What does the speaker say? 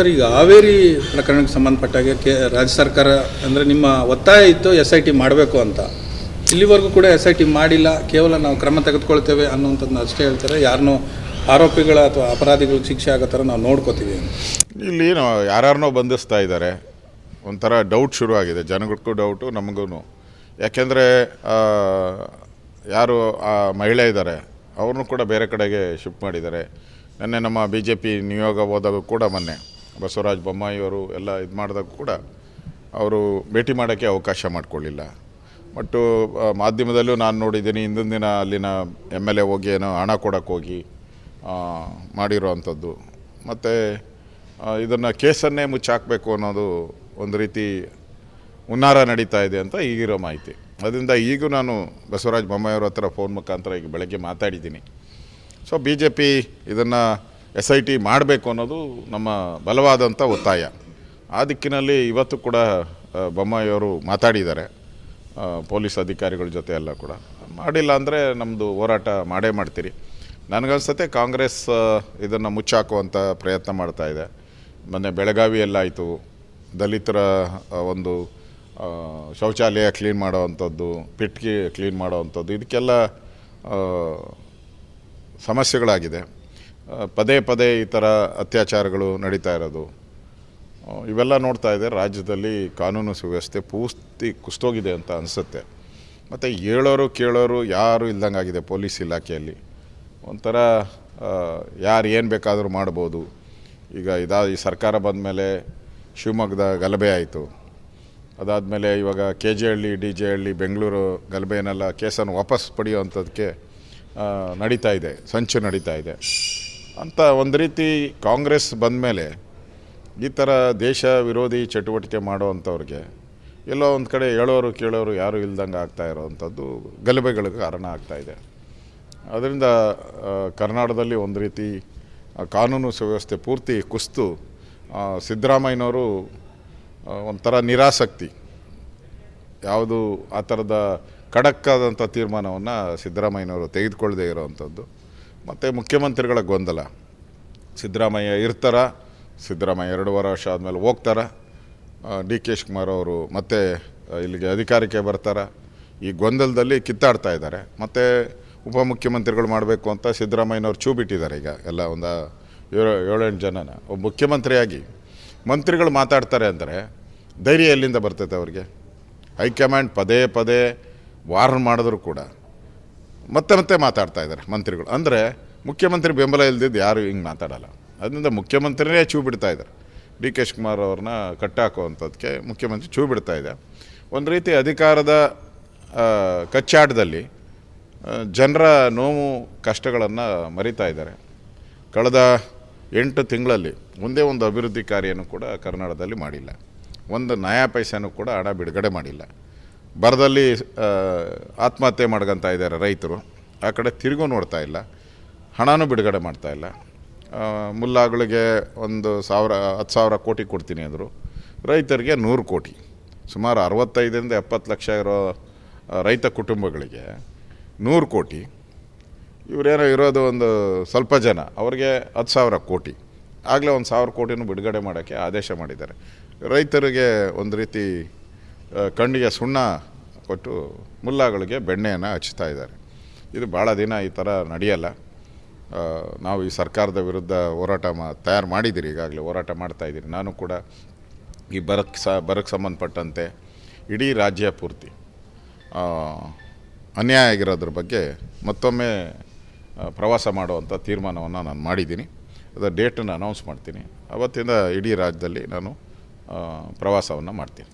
Sir, ಈಗ ಹಾವೇರಿ ಪ್ರಕರಣಕ್ಕೆ ಸಂಬಂಧಪಟ್ಟಾಗೆ K ರಾಜ್ಯ ಸರ್ಕಾರ ಅಂದರೆ ನಿಮ್ಮ ಒತ್ತಾಯ ಇತ್ತು ಎಸ್ ಐ ಟಿ ಮಾಡಬೇಕು ಅಂತ. ಇಲ್ಲಿವರೆಗೂ ಕೂಡ ಎಸ್ ಐ ಟಿ ಮಾಡಿಲ್ಲ, ಕೇವಲ ನಾವು ಕ್ರಮ ತೆಗೆದುಕೊಳ್ತೇವೆ ಅನ್ನುವಂಥದ್ದನ್ನ ಅಷ್ಟೇ ಹೇಳ್ತಾರೆ. ಯಾರನ್ನೂ ಆರೋಪಿಗಳ ಅಥವಾ ಅಪರಾಧಿಗಳಿಗೆ ಶಿಕ್ಷೆ ಆಗೋ ಥರ ನಾವು ನೋಡ್ಕೋತೀವಿ ಇಲ್ಲಿ ಯಾರ್ಯಾರನೋ ಬಂಧಿಸ್ತಾ ಇದ್ದಾರೆ. ಒಂಥರ ಡೌಟ್ ಶುರುವಾಗಿದೆ ಜನಗಳಿಗೂ ಡೌಟು ನಮಗೂ ಯಾಕೆಂದರೆ ಯಾರು ಆ ಮಹಿಳೆ ಇದ್ದಾರೆ, ಅವ್ರನ್ನೂ ಕೂಡ ಬೇರೆ ಕಡೆಗೆ ಶಿಫ್ಟ್ ಮಾಡಿದ್ದಾರೆ. ನಿನ್ನೆ ನಮ್ಮ ಬಿ ಜೆ ಪಿ ನಿಯೋಗ ಹೋದಾಗ ಕೂಡ ಮೊನ್ನೆ. ಬಸವರಾಜ ಬೊಮ್ಮಾಯಿಯವರು ಎಲ್ಲ ಇದು ಮಾಡಿದಾಗ ಕೂಡ ಅವರು ಭೇಟಿ ಮಾಡೋಕ್ಕೆ ಅವಕಾಶ ಮಾಡಿಕೊಳ್ಳಿಲ್ಲ. ಮತ್ತು ಮಾಧ್ಯಮದಲ್ಲೂ ನಾನು ನೋಡಿದ್ದೀನಿ, ಹಿಂದಿನ ದಿನ ಅಲ್ಲಿನ ಎಂ ಎಲ್ ಎ ಹೋಗಿ ಏನೋ ಹಣ ಕೊಡೋಕ್ಕೆ ಹೋಗಿ ಮಾಡಿರೋ ಅಂಥದ್ದು. ಮತ್ತು ಇದನ್ನು ಕೇಸನ್ನೇ ಮುಚ್ಚಾಕಬೇಕು ಅನ್ನೋದು ಒಂದು ರೀತಿ ಹುನ್ನಾರ ನಡೀತಾ ಇದೆ ಅಂತ ಈಗಿರೋ ಮಾಹಿತಿ. ಅದರಿಂದ ಈಗೂ ನಾನು ಬಸವರಾಜ ಬೊಮ್ಮಾಯಿಯವ್ರ ಹತ್ರ ಫೋನ್ ಮುಖಾಂತರ ಈಗ ಬೆಳಗ್ಗೆ ಮಾತಾಡಿದ್ದೀನಿ. ಸೊ, ಬಿ ಜೆ ಪಿ ಇದನ್ನು ಎಸ್ ಐ ಟಿ ಮಾಡಬೇಕು ಅನ್ನೋದು ನಮ್ಮ ಬಲವಾದಂಥ ಒತ್ತಾಯ. ಆ ದಿಕ್ಕಿನಲ್ಲಿ ಇವತ್ತು ಕೂಡ ಬೊಮ್ಮಾಯಿಯವರು ಮಾತಾಡಿದ್ದಾರೆ. ಪೊಲೀಸ್ ಅಧಿಕಾರಿಗಳ ಜೊತೆ ಎಲ್ಲ ಕೂಡ. ಮಾಡಿಲ್ಲ ಅಂದರೆ ನಮ್ಮದು ಹೋರಾಟ ಮಾಡೇ ಮಾಡ್ತೀರಿ. ನನಗನ್ಸತ್ತೆ ಕಾಂಗ್ರೆಸ್ ಇದನ್ನು ಮುಚ್ಚಾಕುವಂಥ ಪ್ರಯತ್ನ ಮಾಡ್ತಾ ಇದೆ. ಮೊನ್ನೆ ಬೆಳಗಾವಿಯಲ್ಲಾಯಿತು ದಲಿತರ ಒಂದು ಶೌಚಾಲಯ ಕ್ಲೀನ್ ಮಾಡೋವಂಥದ್ದು ಪಿಟ್ಕಿ ಕ್ಲೀನ್ ಮಾಡೋವಂಥದ್ದು ಇದಕ್ಕೆಲ್ಲ ಸಮಸ್ಯೆಗಳಾಗಿದೆ. ಪದೇ ಪದೇ ಈ ಥರ ಅತ್ಯಾಚಾರಗಳು ನಡೀತಾ ಇರೋದು. ಇವೆಲ್ಲ ನೋಡ್ತಾ ಇದೆ ರಾಜ್ಯದಲ್ಲಿ ಕಾನೂನು ಸುವ್ಯವಸ್ಥೆ ಪೂರ್ತಿ ಕುಸ್ತೋಗಿದೆ ಅಂತ ಅನಿಸುತ್ತೆ. ಮತ್ತು ಹೇಳೋರು ಕೇಳೋರು ಯಾರು ಇಲ್ದಂಗಾಗಿದೆ ಪೊಲೀಸ್ ಇಲಾಖೆಯಲ್ಲಿ. ಒಂಥರ ಯಾರು ಏನು ಬೇಕಾದರೂ ಮಾಡ್ಬೋದು. ಈಗ ಇದಾ, ಈ ಸರ್ಕಾರ ಬಂದ ಮೇಲೆ ಶಿವಮೊಗ್ಗದ ಗಲಭೆ ಆಯಿತು. ಅದಾದಮೇಲೆ ಇವಾಗ K J Halli D J Halli Bengaluru ಗಲಭೆಯನ್ನೆಲ್ಲ ಕೇಸನ್ನು ವಾಪಸ್ ಪಡೆಯುವಂಥದ್ದಕ್ಕೆ ನಡೀತಾ ಇದೆ, ಸಂಚು ನಡೀತಾ ಇದೆ. ಅಂತ ಒಂದು ರೀತಿ ಕಾಂಗ್ರೆಸ್ ಬಂದ ಮೇಲೆ ಈ ಥರ ದೇಶ ವಿರೋಧಿ ಚಟುವಟಿಕೆ ಮಾಡುವಂಥವ್ರಿಗೆ ಎಲ್ಲೋ ಒಂದು ಕಡೆ ಹೇಳೋರು ಕೇಳೋರು ಯಾರೂ ಇಲ್ದಂಗೆ ಆಗ್ತಾ ಇರೋವಂಥದ್ದು ಗಲಭೆಗಳಿಗೆ ಕಾರಣ ಆಗ್ತಾಯಿದೆ ಅದರಿಂದ ಕರ್ನಾಟಕದಲ್ಲಿ ಒಂದು ರೀತಿ ಕಾನೂನು ಸುವ್ಯವಸ್ಥೆ ಪೂರ್ತಿ ಕುಸ್ತು ಸಿದ್ದರಾಮಯ್ಯನವರು ಒಂಥರ ನಿರಾಸಕ್ತಿ. ಯಾವುದು ಆ ಥರದ ಖಡಕ್ಕಾದಂಥ ತೀರ್ಮಾನವನ್ನು ಸಿದ್ದರಾಮಯ್ಯನವರು ತೆಗೆದುಕೊಳ್ಳದೆ ಇರೋವಂಥದ್ದು. ಮತ್ತು ಮುಖ್ಯಮಂತ್ರಿಗಳ ಗೊಂದಲ. ಸಿದ್ದರಾಮಯ್ಯ ಇರ್ತಾರ, ಸಿದ್ದರಾಮಯ್ಯ ಎರಡೂವರೆ ವರ್ಷ ಆದಮೇಲೆ ಹೋಗ್ತಾರ. ಡಿ ಕೆ ಶಿವಕುಮಾರ್ ಅವರು ಮತ್ತೆ ಇಲ್ಲಿಗೆ ಅಧಿಕಾರಕ್ಕೆ ಬರ್ತಾರ. ಈ ಗೊಂದಲದಲ್ಲಿ ಕಿತ್ತಾಡ್ತಾ ಇದ್ದಾರೆ. ಮತ್ತು ಉಪಮುಖ್ಯಮಂತ್ರಿಗಳು ಮಾಡಬೇಕು ಅಂತ ಸಿದ್ದರಾಮಯ್ಯನವ್ರು ಚೂ ಬಿಟ್ಟಿದ್ದಾರೆ ಈಗ ಎಲ್ಲ ಒಂದು ಏಳು, ಏಳೆಂಟು ಜನನ. ಒಬ್ಬ ಮುಖ್ಯಮಂತ್ರಿಯಾಗಿ ಮಂತ್ರಿಗಳು ಮಾತಾಡ್ತಾರೆ ಅಂದರೆ ಧೈರ್ಯ ಎಲ್ಲಿಂದ ಬರ್ತೈತೆ ಅವ್ರಿಗೆ? ಹೈಕಮಾಂಡ್ ಪದೇ ಪದೇ ವಾರ್ನ್ ಮಾಡಿದ್ರು ಕೂಡ. ಮತ್ತೆ ಮತ್ತೆ ಮಾತಾಡ್ತಾ ಇದ್ದಾರೆ ಮಂತ್ರಿಗಳು. ಅಂದರೆ ಮುಖ್ಯಮಂತ್ರಿ ಬೆಂಬಲ ಇಲ್ದಿದ್ದು ಯಾರು ಹಿಂಗೆ ಮಾತಾಡಲ್ಲ. ಅದರಿಂದ ಮುಖ್ಯಮಂತ್ರಿನೇ ಚೂ ಬಿಡ್ತಾ ಇದ್ದಾರೆ. ಡಿ ಕೆ ಶಿವಕುಮಾರ್ ಅವ್ರನ್ನ ಕಟ್ಟಾಕುವಂಥದ್ದಕ್ಕೆ ಮುಖ್ಯಮಂತ್ರಿ ಚೂ ಬಿಡ್ತಾ ಇದೆ. ಒಂದು ರೀತಿ ಅಧಿಕಾರದ ಕಚ್ಚಾಟದಲ್ಲಿ ಜನರ ನೋವು, ಕಷ್ಟಗಳನ್ನು ಮರಿತಾ ಇದ್ದಾರೆ. ಕಳೆದ ಎಂಟು ತಿಂಗಳಲ್ಲಿ ಒಂದೇ ಒಂದು ಅಭಿವೃದ್ಧಿ ಕಾರ್ಯನೂ ಕೂಡ ಕರ್ನಾಟಕದಲ್ಲಿ ಮಾಡಿಲ್ಲ. ಒಂದು ನಯಾ ಪೈಸೆನೂ ಕೂಡ ಹಣ ಬಿಡುಗಡೆ ಮಾಡಿಲ್ಲ. ಬರದಲ್ಲಿ ಆತ್ಮಹತ್ಯೆ ಮಾಡ್ಕೊಂತ ಇದ್ದಾರೆ ರೈತರು. ಆ ಕಡೆ ತಿರುಗೂ ನೋಡ್ತಾ ಇಲ್ಲ. ಹಣನೂ ಬಿಡುಗಡೆ ಮಾಡ್ತಾ ಇಲ್ಲ. ಮುಲ್ಲಾಗಳಿಗೆ ಒಂದು ಸಾವಿರ, ಹತ್ತು ಸಾವಿರ ಕೋಟಿ ಕೊಡ್ತೀನಿ ಅಂದರು. ರೈತರಿಗೆ ನೂರು ಕೋಟಿ. ಸುಮಾರು ಅರವತ್ತೈದರಿಂದ ಎಪ್ಪತ್ತು ಲಕ್ಷ ಇರೋ ರೈತ ಕುಟುಂಬಗಳಿಗೆ ನೂರು ಕೋಟಿ. ಇವರೇನೋ ಇರೋದು ಒಂದು ಸ್ವಲ್ಪ ಜನ. ಅವ್ರಿಗೆ ಹತ್ತು ಸಾವಿರ ಕೋಟಿ. ಆಗಲೇ ಒಂದು ಸಾವಿರ ಕೋಟಿನೂ ಬಿಡುಗಡೆ ಮಾಡೋಕ್ಕೆ ಆದೇಶ ಮಾಡಿದ್ದಾರೆ. ರೈತರಿಗೆ ಒಂದು ರೀತಿ ಕಣ್ಣಿಗೆ ಸುಣ್ಣ ಕೊಟ್ಟು ಮುಲ್ಲಾಗಳಿಗೆ ಬೆಣ್ಣೆಯನ್ನು ಹಚ್ತಾ ಇದ್ದಾರೆ. ಇದು ಭಾಳ ದಿನ ಈ ಥರ ನಡೆಯಲ್ಲ. ನಾವು ಈ ಸರ್ಕಾರದ ವಿರುದ್ಧ ಹೋರಾಟ ಮಾ, ತಯಾರು ಮಾಡಿದ್ದೀರಿ, ಈಗಾಗಲೇ ಹೋರಾಟ ಮಾಡ್ತಾ ಇದ್ದೀರಿ. ನಾನು ಕೂಡ ಈ ಬರಕ್ಕೆ ಸ ಬರಕ್ಕೆ ಸಂಬಂಧಪಟ್ಟಂತೆ ಇಡೀ ರಾಜ್ಯ ಪೂರ್ತಿ ಅನ್ಯಾಯ ಆಗಿರೋದ್ರ ಬಗ್ಗೆ ಮತ್ತೊಮ್ಮೆ ಪ್ರವಾಸ ಮಾಡುವಂಥ ತೀರ್ಮಾನವನ್ನು ನಾನು ಮಾಡಿದ್ದೀನಿ. ಅದರ ಡೇಟನ್ನು ಅನೌನ್ಸ್ ಮಾಡ್ತೀನಿ. ಅವತ್ತಿಂದ ಇಡೀ ರಾಜ್ಯದಲ್ಲಿ ನಾನು ಪ್ರವಾಸವನ್ನು ಮಾಡ್ತೀನಿ.